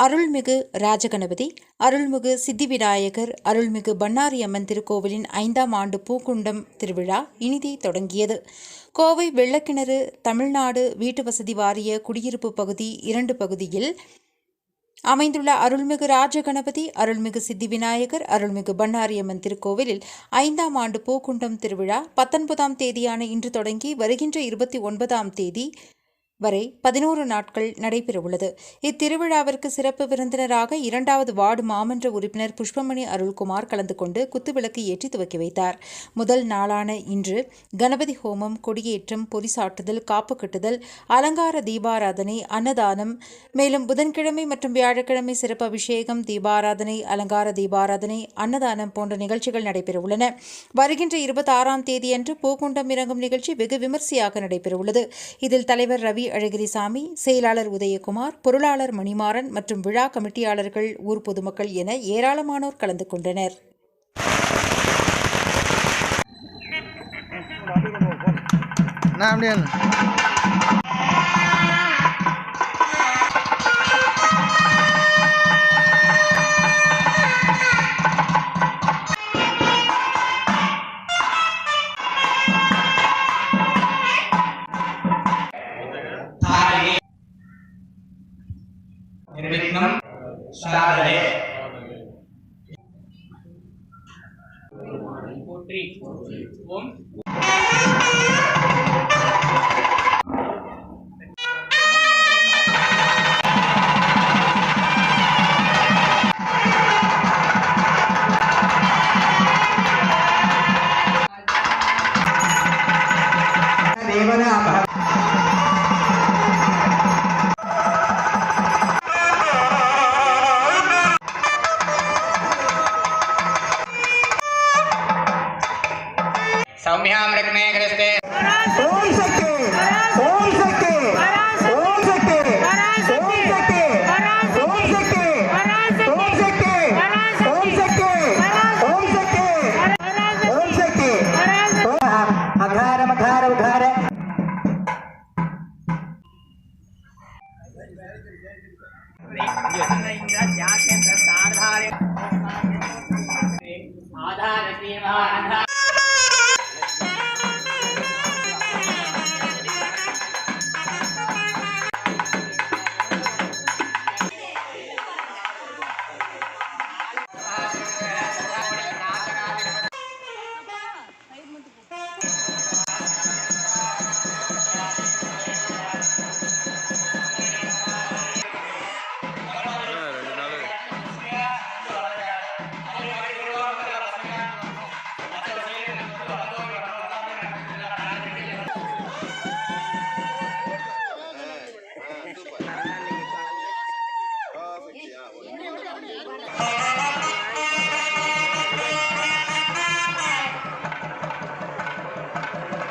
அருள்மிகு ராஜகணபதி அருள்மிகு சித்திவிநாயகர் அருள்மிகு பண்ணாரி அம்மன் திருக்கோவிலின் ஐந்தாம் ஆண்டு பூக்குண்டம் திருவிழா இனிதே தொடங்கியது. கோவை வெள்ளக்கிணறு தமிழ்நாடு வீட்டு வசதி வாரிய குடியிருப்பு பகுதி இரண்டு பகுதியில் அமைந்துள்ள அருள்மிகு ராஜகணபதி அருள்மிகு சித்தி விநாயகர் அருள்மிகு பன்னாரியம்மன் திருக்கோவிலில் ஐந்தாம் ஆண்டு பூக்குண்டம் திருவிழா பத்தொன்பதாம் தேதியான இன்று தொடங்கி வருகின்ற இருபத்தி ஒன்பதாம் தேதி வரை பதினோரு நாட்கள் நடைபெறவுள்ளது. இத்திருவிழாவிற்கு சிறப்பு விருந்தினராக இரண்டாவது வார்டு மாமன்ற உறுப்பினர் புஷ்பமணி அருள்குமார் கலந்து கொண்டு குத்துவிளக்கு ஏற்றி துவக்கி வைத்தார். முதல் நாளான இன்று கணபதி ஹோமம் கொடியேற்றம் பொரிசாட்டுதல் காப்பு கட்டுதல் அலங்கார தீபாராதனை அன்னதானம் மேலும் புதன்கிழமை மற்றும் வியாழக்கிழமை சிறப்பு அபிஷேகம் தீபாராதனை அலங்கார தீபாராதனை அன்னதானம் போன்ற நிகழ்ச்சிகள் நடைபெறவுள்ளன. வருகின்ற இருபத்தி ஆறாம் தேதியன்று பூகுண்டம் இறங்கும் நிகழ்ச்சி வெகு விமர்சையாக நடைபெறவுள்ளது. இதில் தலைவர் ரவி அழகிரிசாமி செயலாளர் உதயகுமார் பொருளாளர் மணிமாறன் மற்றும் விழா கமிட்டியாளர்கள் ஊர் பொதுமக்கள் என ஏராளமானோர் கலந்து கொண்டனர். நான் निर्विघ्नं साधये पोट्री ओम। देवना सौम्याम रखने कृष्ण